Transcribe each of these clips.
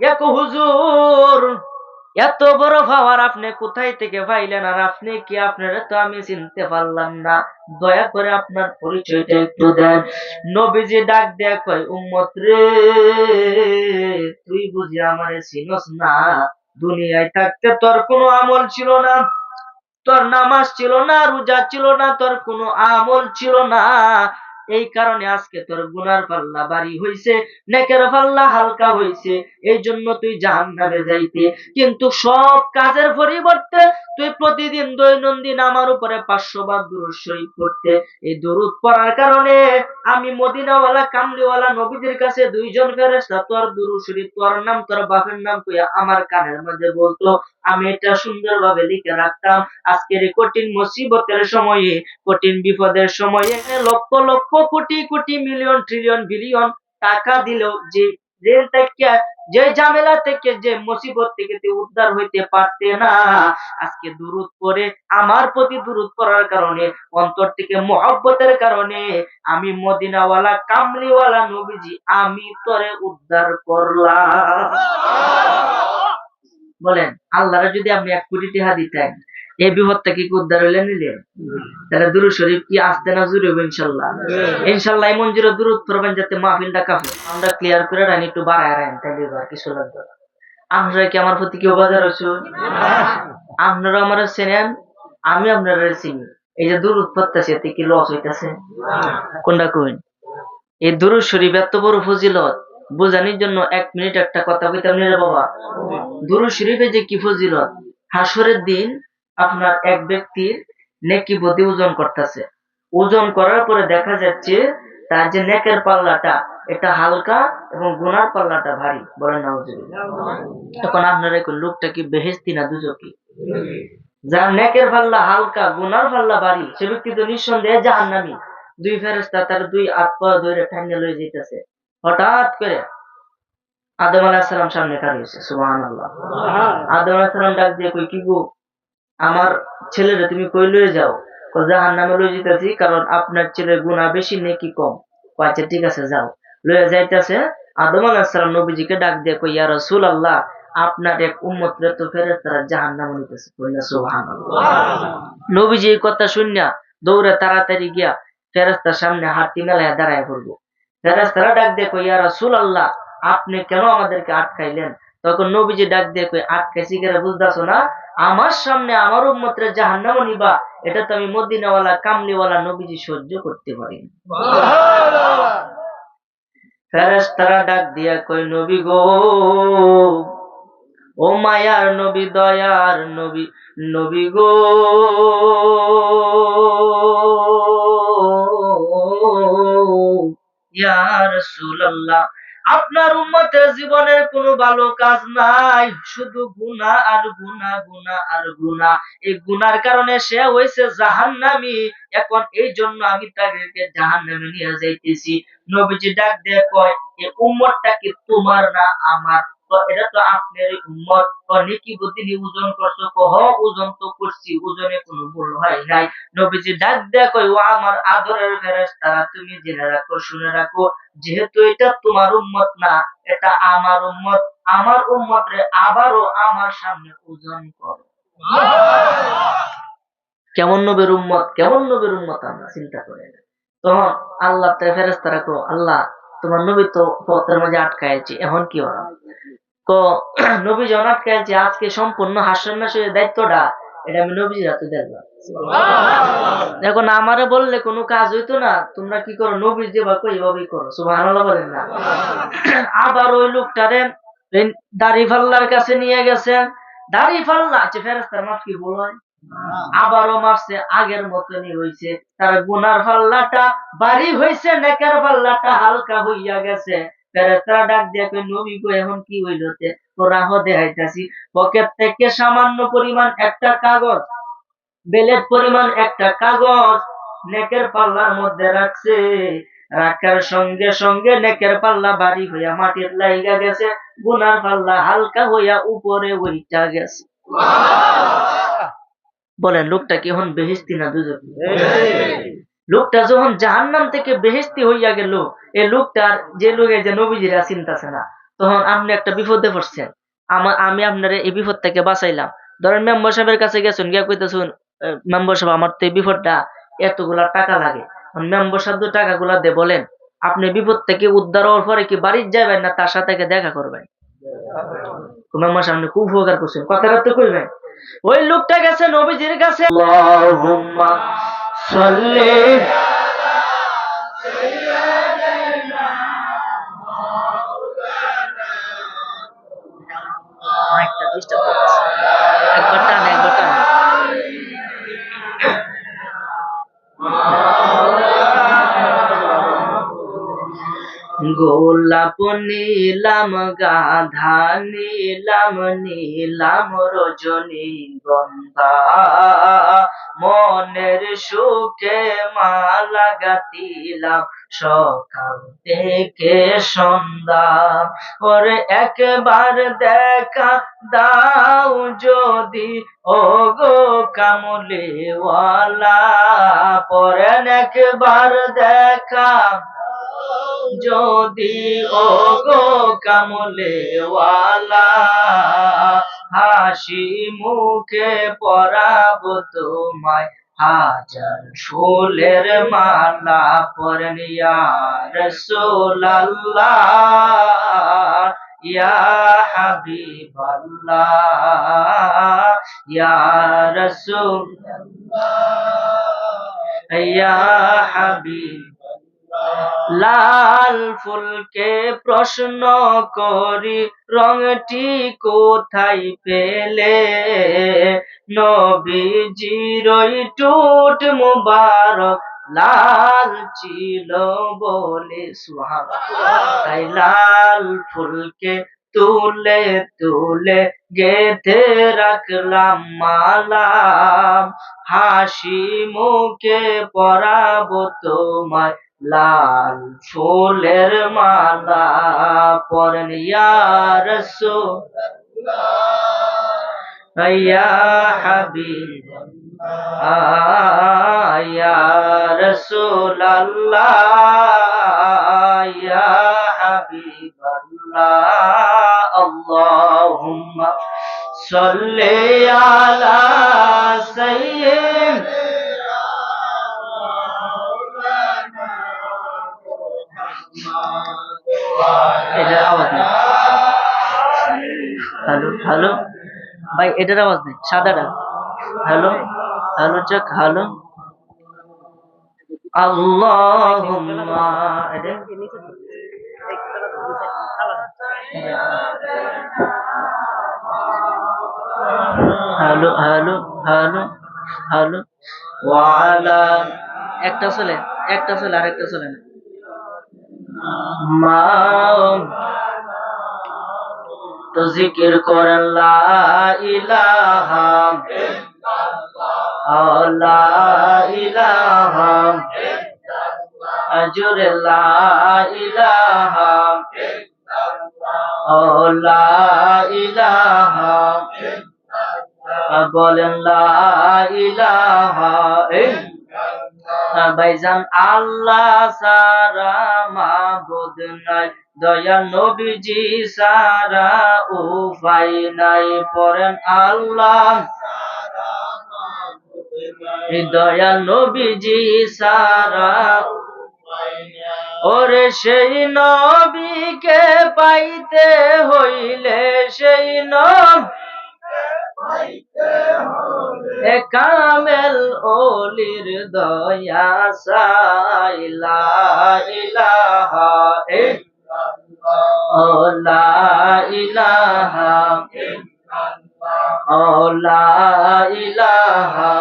এক হুজুর, এত বড় পাওয়ার আপনি কোথায় থেকে পাইলেন আর আপনি কি আপনারা তো আমি চিনতে পারলাম না। দয়া করে আপনার পরিচয়টা একটু দেন। নবীজি ডাক দেয়া কয় তুই বুঝি আমারে চিনস না? দুনিয়ায় থাকতে তোর কোনো আমল ছিল না, তোর নামাজ ছিল না, রোজা ছিল না, তোর কোনো আমল ছিল না। এই কারণে আজকে তোর গুনার পাল্লা বাড়ি হইছে, নেকের পাল্লা হালকা হইছে এই জন্য তুই জাহান্নামে যাইতে। কিন্তু সব কাজের পরিবর্তে তুই প্রতিদিন দৈনন্দিন আমার উপরে পাঁচশো বার দুরুদ পড়তে। এই দুরুদ পড়ার কারণে আমি মদিনাওয়ালা, কামলিওয়ালা নবীদের কাছে দুইজন ফেরেশতা, তোর দুরুদ শরীফ তোর নাম, তোর বাপের নাম কইয়া আমার কানের মাঝে বলতো। আমি এটা সুন্দরভাবে লিখে রাখতাম। আজকের কঠিন মুসিবতের সময়ে, কঠিন বিপদের সময়ে lakh lakh crore crore million trillion billion টাকা দিলেও যে জেল থেকে, যে ঝামেলা থেকে, যে মুসিবত থেকে উদ্ধার হইতে পারতে না। আজকে দুরুদ করে আমার প্রতি দুরুদ করার কারণে, অন্তর থেকে মহব্বতের কারণে, আমি মদিনাওয়ালা, কামলিওয়ালা নবীজি, আমি তোরে উদ্ধার করলাম। বলেন, আল্লাহরে যদি আপনি এক কোটি টাকা দিতেন এই বিপদটা কি উদ্ধার হইলে নিলেন তাহলে দুরু শরীফ কি আসতে না জুড়ে হবে ইনশাল্লাহ? ইনশাল্লাহ এমন জুড়ে দূরত করবেন যাতে মাহফিলটা কাফে আমরা ক্লিয়ার করে রাখি একটু বাড়ায় রাখেন তাহলে এবার কিছু লাগবে। আপনারা কি আমার প্রতি কেউ বাজার হয়েছে আপনারা আমার চেনেন আমি আপনারা চিনি। এই যে দূর উৎপত্তি এতে কি লস হইতেছে? কোনটা কইন? এই দুরুদ শরীফ এত বড় ফজিলত বোঝানোর জন্য এক মিনিট একটা কথা কইতাম বাবা। দুরুদ শরীফে যে কি ফজিলত? হাসরের দিন আপনার এক ব্যক্তির নেকি বদি ওজন করতেছে। ওজন করার পরে দেখা যাচ্ছে তার যে নেকের পাল্লাটা এটা হালকা এবং গুনার পাল্লাটা ভারী। বলেন তখন আপনারা লোকটা কি বেহেস্তি না দুজকি যার নেকের পাল্লা হালকা গুনার পাল্লা ভারী সে ব্যক্তি তো নিঃসন্দেহে জাহান্নামী। দুই ফেরেস্তা তার দুই পা ধরে ঠান্ডা লয়ে যেতেছে হঠাৎ করে আদম আলাহ সালাম সামনে সুবাহান আল্লাহ আদম আলাহ সালাম ডাক দিয়ে কই কি গো? আমার ছেলেরে তুমি কই লয়ে যাও? জাহান নামে লয়ে যেতেছি কারণ আপনার ছেলের গুণা বেশি, নাকি কম। আচ্ছা ঠিক আছে, যাও। লয়ে যাইতেছে, আদম আলাহ সালাম নবীজিকে ডাক দিয়ে কই ইয়া রাসূল আল্লাহ আপনার এক উম্মত রে তো ফেরেস্তারা জাহান নামে নিতেছে কইলা সুবহানাল্লাহ। নবীজি এই কথা শুনিয়া দৌড়ে তাড়াতাড়ি গিয়া ফেরেস্তার সামনে হাতি মেলায় দাঁড়ায় পড়ব ফেরেস্তারা ডাক দিয়ে কই ইয়া রাসূল আল্লাহ আপনি কেন আমাদেরকে আটকাইলেন? তখন নবীজি ডাক দিয়ে কই আটকাইছি কেন বুঝতেছো না? আমার সামনে আমার উম্মতরে জাহান্নাম নিবা। এটা তো আমি মদিনাওয়ালা কামলিওয়ালা নবীজি সহ্য করতে পারি না। ফেরেশতারা ডাক দিয়া কই নবী গো ও মায়ার নবী দয়ার নবী নবী গো ইয়া রাসূলুল্লাহ আপনার উম্মতের জীবনের কোনো ভালো কাজ নাই। শুধু গুনা আর গুনা গুনা আর গুনা এই গুনার কারণে সে হয়েছে জাহান্নামি। এখন এই জন্য আমি তাদেরকে জাহান্নামে নিয়ে যাইতেছি। নবীজি ডাক দিয়ে কয় এই উম্মতটা কি তোমার না আমার? এটা তো আপনার উম্মত। তো নেকি ওজন করছ ওজন তো করছি, ওজনে কোনো ভুল হয় নাই। নবীজি ডাক দেয়া কই ও আমার আদরের ফেরেশতারা তুমি জেনে রাখো, শুনে রাখো, যেহেতু এটা তোমার উম্মত না, এটা আমার উম্মত। আমার উম্মত রে আবারও আমার সামনে ওজন করো। কেমন নবীর উম্মত, কেমন নবীর উম্মত আমরা চিন্তা করে তখন আল্লাহ ফেরেস্তারা কো আল্লাহ, তোমার নবী তো পথের মাঝে আটকাইছে এখন কি ওরা কো নবী যখন আটকাইছে আজকে সম্পূর্ণ হাসন নাসের দায়িত্বটা এটা আমি নবীজির হাতে দেখলাম এখন আমারে বললে কোনো কাজ হইতো না তোমরা কি করো নবীর যে বাক্য এইভাবেই করো। সুবহানাল্লাহ বলেন না। আবার ওই লোকটারে দাড়ি ফাল্লার কাছে নিয়ে গেছে। দাড়ি ফাল্লা আছে ফেরেস্তার মাফ কি বল আবারও মারছে আগের মতনই হইছে। তার গুনার পাল্লাটা বাড়ি হইছে নেকের পাল্লাটা হালকা হইয়া গেছে। ফেরেস্তারা ডাক দিয়ে কই নবী গো এখন কি হইল তে? তোরা দেখাইতাছি। পকেট থেকে সামান্য পরিমাণ একটা কাগজ বেলের পরিমাণ একটা কাগজ নেকের পাল্লার মধ্যে রাখছে। রাখার সঙ্গে সঙ্গে নেকের পাল্লা ভারী হইয়া মাটির লাইগা গেছে গুনার পাল্লা হালকা হইয়া উপরে উইটা গেছে। বলেন লোকটা কি এখন বেহেস্তি না দুজন লোকটা যখন জাহান্নাম থেকে বেহেস্তি হইয়া গেল এই লোকটার যে লোকে যে নবীজিরা চিন্তাছে না, তখন আপনি একটা বিপদে পড়ছেন। আমার আমি আপনার এই বিপদ থেকে বাঁচাইলাম। ধরেন মেম্বার সাহেবের কাছে গেছেন, গিয়া কইতেছুন মেম্বার সাহেব, আমার তো এই বিপদটা এতগুলা টাকা লাগে। মেম্বার সাহেব টাকাগুলা দে বলেন, আপনি বিপদ থেকে উদ্ধার হওয়ার পরে কি বাড়ির যাবেন না তার সাথে দেখা করবেন? মেম্বার সামনে খুব উপকার করছেন। কথাটা তো কইবেন। ওই লোকটা গেছে নবীজির কাছে। একবার গোলাপ নীলাম গাধা নীলাম নীলাম রজনী গন্ধা মনের সুখে মালা গাতিলাম সকাল থেকে সন্ধ্যা। ওরে একবার দেখা দাও যদি ও গো কামলিওয়ালা। পরেন একবার দেখা যদি ও গো কামলেওয়ালা। হাসি মুখে পরাব তোমায়। হাজার ফুলের মালা পরেন রসোল্লাহ ইয়া হাবিবাল্লাহ। ইয়া রসুল ইয়া হাবিব লাল ফুলকে প্রশ্ন করি রংটি কোথায় পেলে? নবীজির ওই টুট মুবারক লাল ছিল বলে সুহান তাই লাল ফুলকে তুলে তুলে গেথে রাখলাম মালাম হাসি মুখে পরাবো তোমায় লাল ফুলের মালা পরেন ইয়ার ইয়া হাবিব ইয়া রসুল আল্লাহ ইয়া হাবিব আল্লাহ আল্লাহুম্মা সাল্লি আলা সাইয়্যিদ এটার আওয়াজ নেই। Hello hello? ভাই, এটার আওয়াজ নেই, সাদাটা। Hello? Hello check hello? Hello hello hello hello. একটা চলে একটা চলে, আরেকটা চলে না। মা তো জিকির করেন লা ইলাহা। লা ইলাহা। আজুরে লা বলেন লা ইলাহা। ভাইজান আল্লাহ সারা মাবুদ নাই, দয়া নবীজি সারা উপায় নাই, পড়েন আল্লাহ দয়া নবীজি সারা ওরে সেই নবীকে পাইতে হইলে সেই নব কামেল ওলির দয়া সাইলা ইলাহা লা ইলাহা লা ইলাহা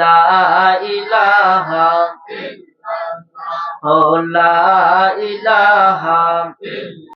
লা ইলাহা লা ইলাহা